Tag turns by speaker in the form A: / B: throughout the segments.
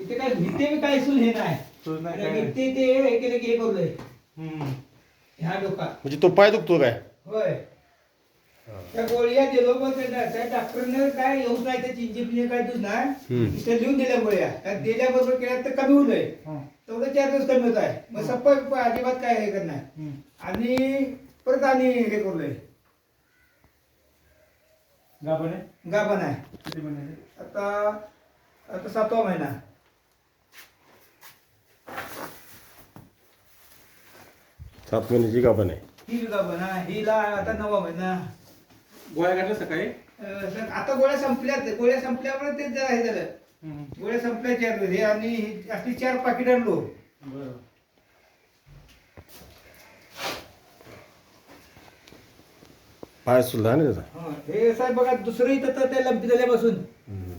A: इथे काय भीते काय? सुल हे नाही.
B: नाही, नाही.
A: भीते ते हे केलं की हे करूलंय
B: हम्म.
A: हा डोका.
C: म्हणजे तो पाय दुखतो काय?
A: होय. त्या गोळ्या दिलो पण ते त्या डॉक्टरने काय येऊन काय त्याची इंजेक्शन काय दूध ना. इथे लिहून दिल्या गोळ्या. त्या दिल्याबरोबर केल्या तर कमी होऊ
B: हा.
A: तेवढं चार दिवस कमी होत आहे. मग सप्पा अजिबात काय हे करणार. आणि परत आणि हे करूलंय
B: गाभण आहे?
A: गाभण आहे.
B: किती महिन्याचे
A: आता आता सातवा महिना.
C: सात महिन्याची गाभण आहे.
A: ही गाभण आहे. हिला आता नववा महिना.
B: गोळ्या काढल्या सकाळी?
A: अं, सर, आता गोळ्या संपल्यात गोळ्या संपल्यामुळे ते जरा हे झालं.
B: हम्म.
A: गोळ्या संपल्या चार हे आणि ही- अशी चार पाकिट आणलो.
B: बरं.
C: पाय सुद्धा ना त्याचा.
A: हं, हे साहेब बघा दुसरं इथं तर त्या लंपी झाल्यापासून.
C: हम्म.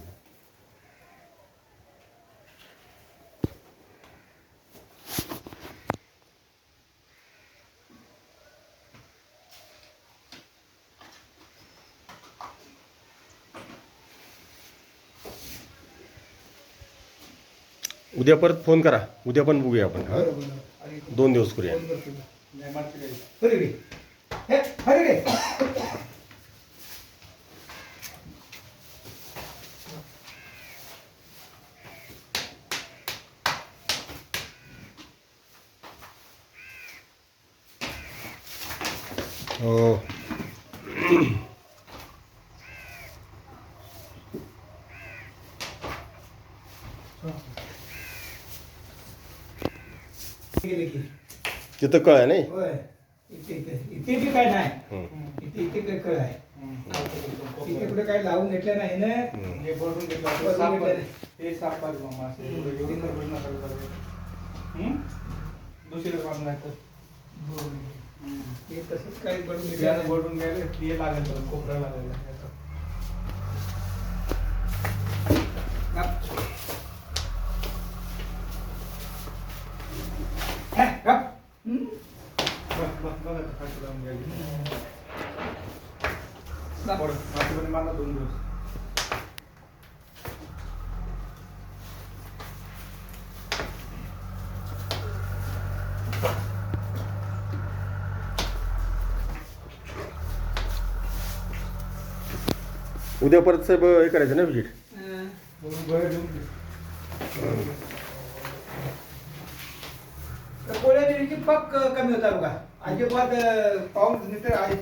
C: उद्या परत फोन करा. उद्या पण बघूया आपण. हा? दोन दिवस करूया.
B: नाही काही
A: हरी रे हे, हरी रे
C: हो. तिथं कळ आहे नाही?
A: होय. इथे इथे इथे बी काय नाही. इथे इथे काय कळ आहे. इथे कुठे काय लावून घेतलं नाही ना.
B: हे भरून घेतलं होतं, पाहिजे मामा असे. एवढं एवढं नका करू. दुसरीला काम नाही तर.
A: हे तसंच काही
B: बियाणं
A: नाही.
B: भरून घ्यायला हे लागेल त्याला कोपरा बस, बघा ते मातीमध्ये मारला दोन दिवस.
C: उद्या परत साहेब हे करायचं ना विजिट
A: अं, दिली की पक कमी होता बघा. अजिबात पाऊस नाही आहे.